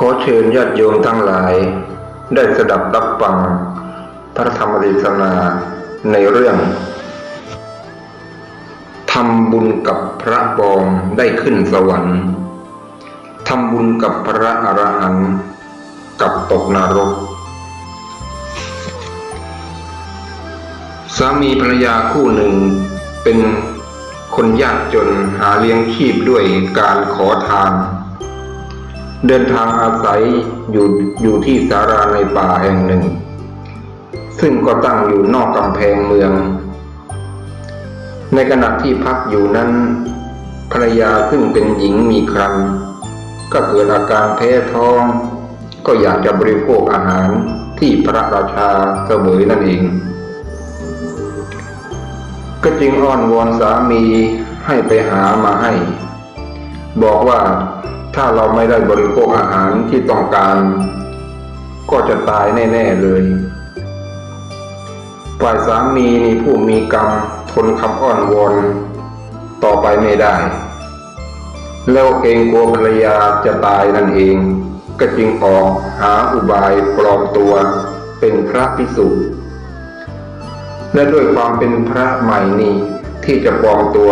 ขอเชิญญาติโยมทั้งหลาย ได้สดับรับฟัง พระธรรมเทศนาในเรื่องทำบุญกับพระปองได้ขึ้นสวรรค์ทำบุญกับพระอรหันต์กับตกนรก สามีภรรยาคู่หนึ่งเป็นคนยากจนหาเลี้ยงชีพด้วยการขอทาน เดินทางอาศัยอยู่อยู่ที่สาราในป่าแห่งหนึ่ง ซึ่งก็ตั้งอยู่นอกกำแพงเมือง ในขณะที่พักอยู่นั้น ภรรยาซึ่งเป็นหญิงมีครรภ์ก็เกิดอาการแพ้ท้อง ก็อยากจะบริโภคอาหารที่พระราชาเสวยนั่นเอง ก็จึงอ้อนวอนสามีให้ไปหามาให้ บอกว่า ถ้าเราไม่ได้บริโภคอาหารที่ต้องการ ก็จะตายแน่ ๆเลย ฝ่ายสามีนี่ผู้มีกรรมทนคำอ้อนวอนต่อไปไม่ได้ แล้วเกรงกลัวภรรยาจะตายนั่นเอง ก็จึงออกหาอุบายปลอมตัวเป็นพระภิกษุและด้วยความเป็นพระใหม่นี้ที่จะปลอมตัว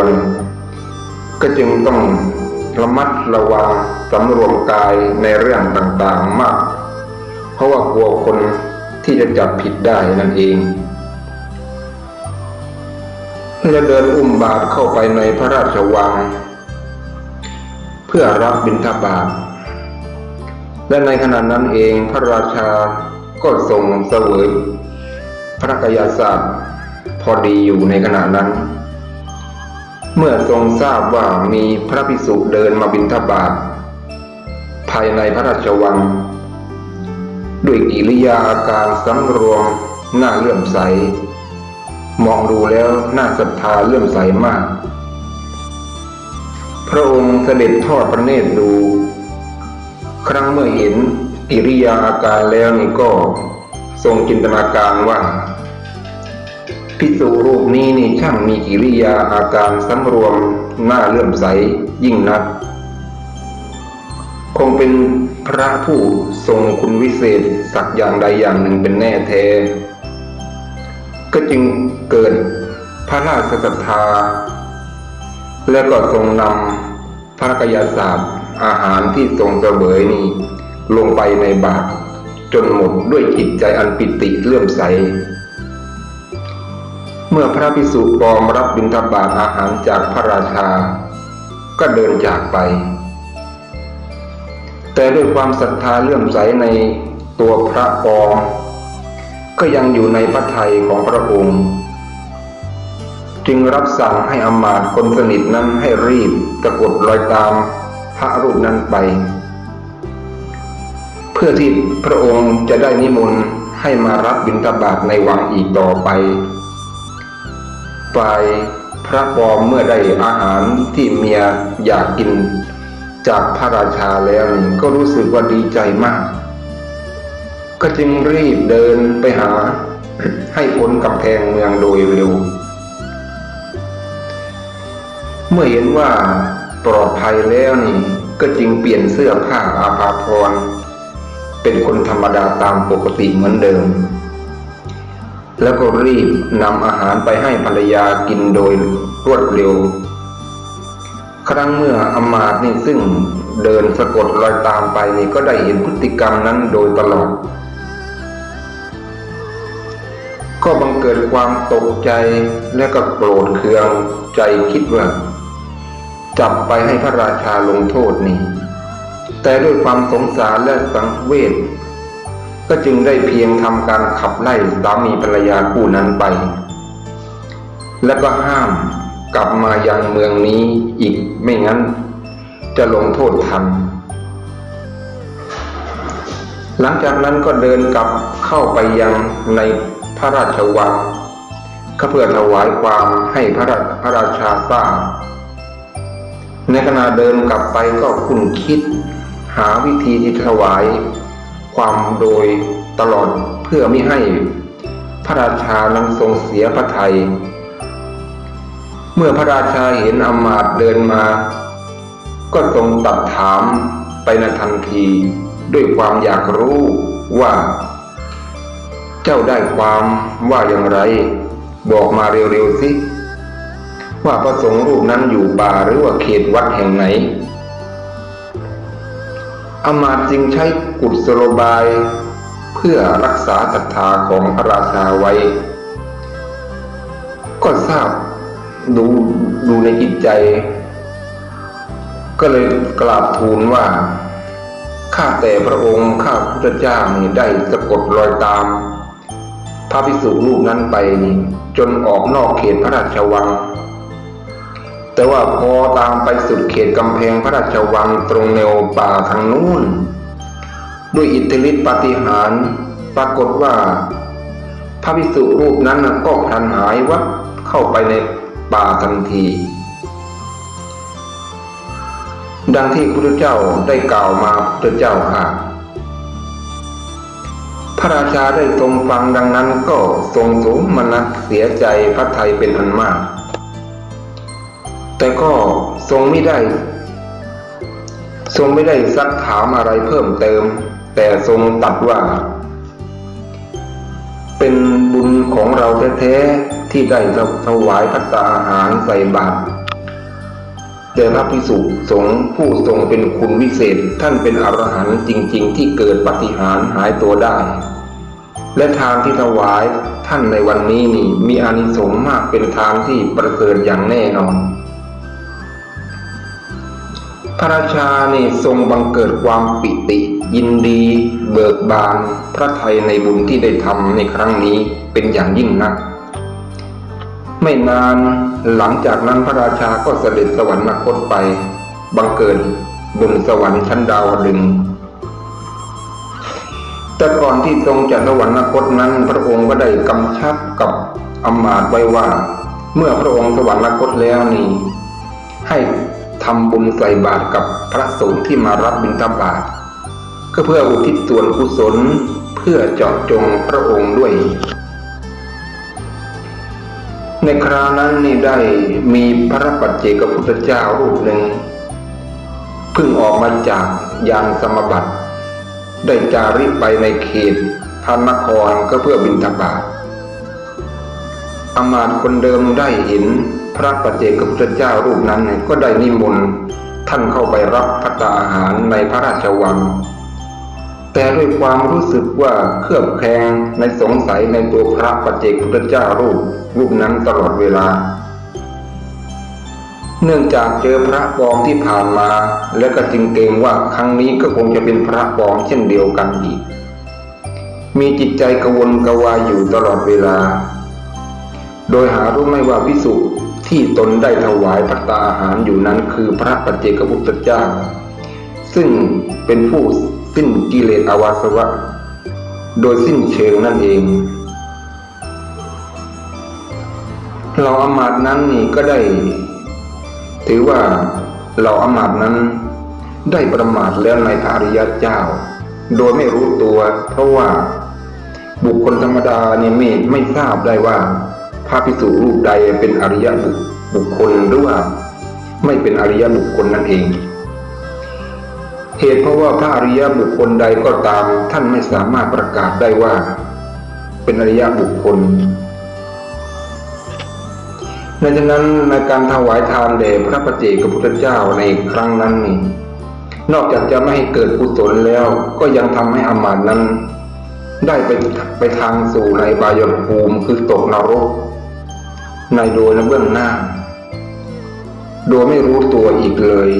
ก็จึงต้องระมัดระวัง สำรวมกายในเรื่องต่างๆมาก เพราะว่ากลัวคนที่จะจับผิดได้นั่นเองและเดินอุ้มบาทเข้าไปในพระราชวัง เพื่อรับบิณฑบาตและในขณะนั้นเองพระราชาก็ทรงเสวยพระกายศาสตร์พอดีอยู่ในขณะนั้น เมื่อทรงทราบว่ามีพระภิกษุเดินมาบิณฑบาตายในพระราชวัง ด้วยกิริยาอาการสำรวมน้าเลื่อมใส มองดูแล้วน่าศรัทธาเลื่อมใสมาก พระองค์เสด็จทอดพระเนตรดู ครั้งเมื่อเห็นกิริยาอาการแล้วนี่ก็ทรงจินตนาการว่าพิสูรูปนี้นี่ช่างมีกิริยาอาการสำรวมน้าเลื่อมใสยิ่งนัก คงเป็นพระผู้ทรงคุณวิเศษสักอย่างใดอย่างหนึ่งเป็นแน่แท้ ก็จึงเกิดพระราชศรัทธา และก็ทรงนำพระกายศาสตร์อาหารที่ทรงเสวยนี้ลงไปในบาตรจนหมดด้วยจิตใจอันปิติเลื่อมใส เมื่อพระภิกษุปลอมรับบิณฑบาตอาหารจากพระราชา ก็เดินจากไป แต่ด้วยความศรัทธาเลื่อมใสในตัวพระปองก็ยังอยู่ในพระทัยของพระองค์ จึงรับสั่งให้อมาตย์คนสนิทนั้นให้รีบตะกดรอยตามพระรูปนั้นไป เพื่อที่พระองค์จะได้นิมนต์ให้มารับบิณฑบาตในวังอีกต่อไปฝ่ายพระปอมเมื่อได้อาหารที่เมียอยากกิน จากพระราชาแล้วก็รู้สึกว่าดีใจมาก ก็จึงรีบเดินไปหา ให้พ้นกำแพงเมืองโดยเร็ว เมื่อเห็นว่าปลอดภัยแล้วนี่ก็จึงเปลี่ยนเสื้อผ้าอาภาพรเป็นคนธรรมดาตามปกติเหมือนเดิม แล้วก็รีบนำอาหารไปให้ภรรยากินโดยรวดเร็ว ครั้งเมื่ออมาตย์นี่ซึ่งเดินสะกดรอยตามไปนี่ก็ได้เห็นพฤติกรรมนั้นโดยตลอด ก็บังเกิดความตกใจและก็โกรธเคืองใจคิดว่า จับไปให้พระราชาลงโทษนี่ แต่ด้วยความสงสารและสังเวชก็จึงได้เพียงทำการขับไล่สามีภรรยาคู่นั้นไป และก็ห้าม กลับมายังเมืองนี้อีกไม่งั้น จะลงโทษทัน หลังจากนั้นก็เดินกลับเข้าไปยังในพระราชวังเพื่อถวายความให้พระราพระราชาทราบในขณะเดินกลับไปก็คุณคิด หาวิธีที่ถวาย ความโดยตลอดเพื่อไม่ให้พระราชานั้นทรงเสียพระทยัย เมื่อพระราชาเห็นอมาตย์เดินมา ก็ทรงตัดถามไปในทันทีด้วยความอยากรู้ว่า เจ้าได้ความว่าอย่างไร บอกมาเร็วๆสิ ว่าพระสงฆ์รูปนั้นอยู่ป่าหรือว่าเขตวัดแห่งไหนอมาตย์จึงใช้กุศโลบาย เพื่อรักษาศรัทธาของพระราชาไว้ ก็ทราบ ดูดูในจิตใจ ก็เลยกราบทูลว่า ข้าแต่พระองค์ข้าพุทธเจ้านี่ได้สะกดรอยตาม พระภิกษุรูปนั้นไปนี่จนออกนอกเขตพระราชวัง แต่ว่าพอตามไปสุดเขตกำแพงพระราชวังตรงแนวป่าทางนู้น ด้วยอิทธิฤทธิปาฏิหาริย์ปรากฏว่าพระภิกษุรูปนั้นก็พลันหายวับเข้าไปใน ป่าทันที ดังที่พระพุทธเจ้าได้กล่าวมาพระพุทธเจ้าค่ะ พระราชาได้ทรงฟังดังนั้นก็ทรงสมนัสเสียใจพระไทยเป็นอันมาก แต่ก็ทรงไม่ได้ ทรงไม่ได้ซักถามอะไรเพิ่มเติม แต่ทรงตัดว่า เป็นบุญของเราแท้ๆ ที่ได้ถวายพัตตาอาหารใส่บาตรแต่พระพิสุสงฆ์ผู้ทรงเป็นคุณวิเศษท่านเป็นอรหันต์จริง ๆ ที่เกิดปฏิหารหายตัวได้ และทานที่ถวายท่านในวันนี้นี่มีอานิสงส์มากเป็นทานที่ประเสริฐอย่างแน่นอน พระราชานี่ทรงบังเกิดความปิติ ยินดี เบิกบาน พระไทยในบุญที่ได้ทำในครั้งนี้เป็นอย่างยิ่งนัก ไม่นานหลังจากนั้นพระราชาก็เสด็จสวรรคตไป บังเกิดบนสวรรค์ชั้นดาวดึง แต่ก่อนที่ทรงจะสวรรคตนั้น พระองค์ก็ได้กำชับกับอมาตไว้ว่า เมื่อพระองค์สวรรคตแล้วนี่ให้ทำบุญใส่บาตรกับพระสงฆ์ที่มารับบิณฑบาตก็เพื่ออุทิศส่วนกุศลเพื่อเจาะจงพระองค์ด้วย ในคราวนั้นนี่ได้มีพระปัจเจกพุทธเจ้ารูปหนึ่งเพิ่งออกมาจากยานสมบัติ ได้จาริกไปในเขตพระนครก็เพื่อบิณฑบาตอมาตคนเดิมได้เห็นพระปัจเจกพุทธเจ้ารูปนั้นก็ได้นิมนต์ท่านเข้าไปรับพัตตาอาหารในพระราชวัง แต่ด้วยความรู้สึกว่าเครือบแคลงในสงสัยในตัวพระปัจเจกพุทธเจ้ารูปรูปนั้นตลอดเวลา เนื่องจากเจอพระปลอมที่ผ่านมา และก็จึงเกรงว่าครั้งนี้ก็คงจะเป็นพระปลอมเช่นเดียวกันอีก มีจิตใจกวนกวายอยู่ตลอดเวลา โดยหารู้ไม่ว่าพิสุที่ตนได้ถวายพัตตาอาหารอยู่นั้นคือพระปัจเจกพุทธเจ้า ซึ่งเป็นผู้ สิ้นกิเลสอาวาสวะ โดยสิ้นเชิงนั่นเอง เราอมาตนั้นนี่ก็ได้ ถือว่าเราอมาตนั้นได้ประมาทแล้วในอริยเจ้า โดยไม่รู้ตัว เพราะว่าบุคคลธรรมดาเนี่ยไม่ไม่ทราบได้ว่าพระภิกษุรูปใดเป็นอริยบุบุคคลหรือว่า ไม่เป็นอริยบุคคลนั่นเอง เหตุเพราะว่าพระอริยบุคคลใดก็ตาม ท่านไม่สามารถประกาศได้ว่า เป็นอริยบุคคลดังนั้นในการถวายทานแด่พระปัจเจกพุทธเจ้าในครั้งนั้นนี่นอกจากจะไม่ให้เกิดกุศลแล้ว ก็ยังทำให้อมาตนั้น ได้ไปไปทางสู่ในบายภูมิคือตกนรก ในโดยในเบื้องหน้า โดยไม่รู้ตัวอีกเลย